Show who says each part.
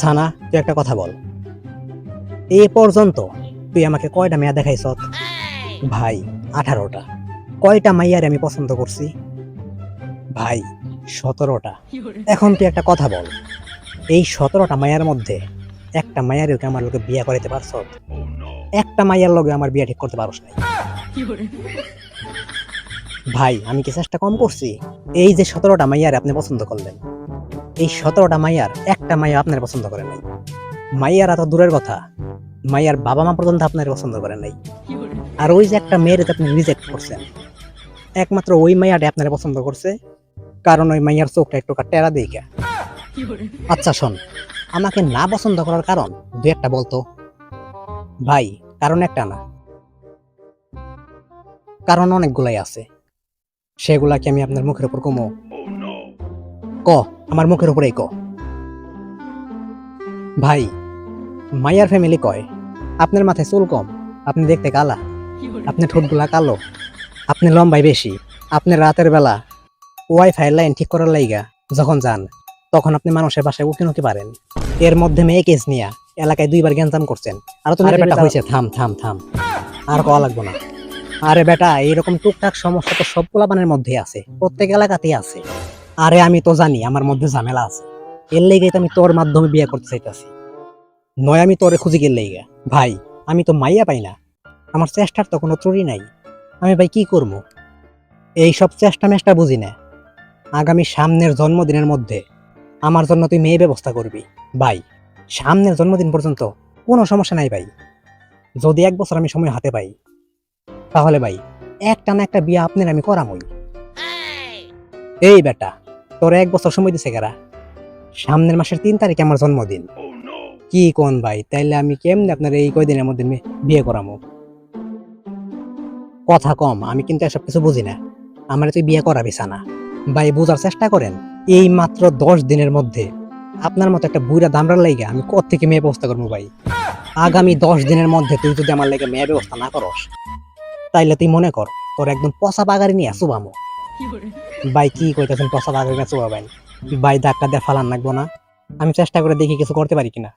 Speaker 1: সানা, তুই একটা কথা বল। এ পর্যন্ত তুই আমাকে কয়টা মেয়া দেখাইছ? ভাই, আঠারোটা। কয়টা মাইয়ারে আমি পছন্দ করছি? ভাই, সতেরোটা। এখন তুই একটা কথা বল। এই সতেরোটা মায়ের মধ্যে একটা মায়ের ওকে আমার লোকে বিয়ে করাইতে পারছ? একটা মাইয়ার লগে আমার বিয়ে ঠিক করতে পারস নাই। ভাই, আমি কি চেষ্টা কম করছি? এই যে সতেরোটা মাইয়ার আপনি পছন্দ করলেন এই সতেরোটা মাইয়ার একটা মাইয়া আপনার পছন্দ করে নাই। মাইয়ার এত দূরের কথা, মাইয়ার বাবা মা পর্যন্ত আপনার পছন্দ করে নাই। আর ওই যে একটা মেয়ের আপনি রিজেক্ট করছেন, একমাত্র ওই মাইয়াটা আপনার পছন্দ করছে, কারণ ওই মাইয়ার চোখটা একটু টেরা দিকে আচ্ছা শোন, আমাকে না পছন্দ করার কারণ দু একটা বলতো। ভাই, কারণ একটা না। কারণ অনেকগুলাই আছে। সেগুলা কি আমি আপনার মুখের উপর কমো। ক? আমার মুখের উপরেই ক ভাই মাইয়ার ফ্যামিলি কয়? আপনার মাথায় চুল কম আপনি দেখতে কালা আপনার ঠোঁটগুলা কালো আপনি লম্বাই বেশি আপনি রাতের বেলা ওয়াইফাই লাইন ঠিক করার লাইগা যখন যান তখন আপনি মানুষের বাসায় উঠে উঠতে পারেন। এর মধ্যে মেয়ে কেস নিয়া এলাকায় দুইবার গ্যাঞ্জাম করছেন। আর তুমি বেটা হয়েছে থাম থাম থাম। আর কওয়া লাগবো না। আরে বেটা এইরকম টুকটাক সমস্যা তো সব পোলাপানের মধ্যে আছে। প্রত্যেক এলাকাতেই আছে। আরে আমি তো জানি, আমার মধ্যে ঝামেলা আছে। এর লেগে আমি তোর মাধ্যমে বিয়ে করতে চাইতেছি। নয়, আমি তোরে খুঁজে গেল লেগে। ভাই, আমি তো মাইয়া পাই না। আমার চেষ্টার তো কোনো ত্রুটি নাই। আমি ভাই কি করব? এই সব চেষ্টা মেষ্টা বুঝি না। আগামী সামনের জন্মদিনের মধ্যে আমার জন্য তুই মেয়ে ব্যবস্থা করবি। ভাই, সামনের জন্মদিন পর্যন্ত কোনো সমস্যা নাই ভাই। যদি এক বছর আমি সময় হাতে পাই, তাহলে ভাই, একটা না একটা বিয়ে আপনার আমি করামই। এই বেটা তোর এক বছর সময় দিছে কেরা? সামনের মাসের তিন তারিখে আমার জন্মদিন। কি কোন ভাই? তাইলে আমি কেমনে আপনার এই কয়দিনের মধ্যে বিয়ে করামো? কথা কম, আমি কিন্তু এসব কিছু বুঝি না। আমার তুই বিয়ে করাবি, সানা। ভাই, বোঝার চেষ্টা করেন, এই মাত্র দশ দিনের মধ্যে আপনার মতো একটা বুড়া দামড়ার লাইগা আমি কত থেকে মেয়ে ব্যবস্থা করব ভাই? আগামী দশ দিনের মধ্যে তুই যদি আমার লাগে মেয়ে ব্যবস্থা না করস, তাইলে তুই মনে কর, তোর একদম পচা বাগারি নিয়ে চুবামো ভাই, কি কইতেছেন? পচা বাগারি নিয়ে চুবাবেন ভাই। ধাক্কা দিয়ে ফালান লাগবো না। আমি চেষ্টা করে দেখি কিছু করতে পারি কিনা।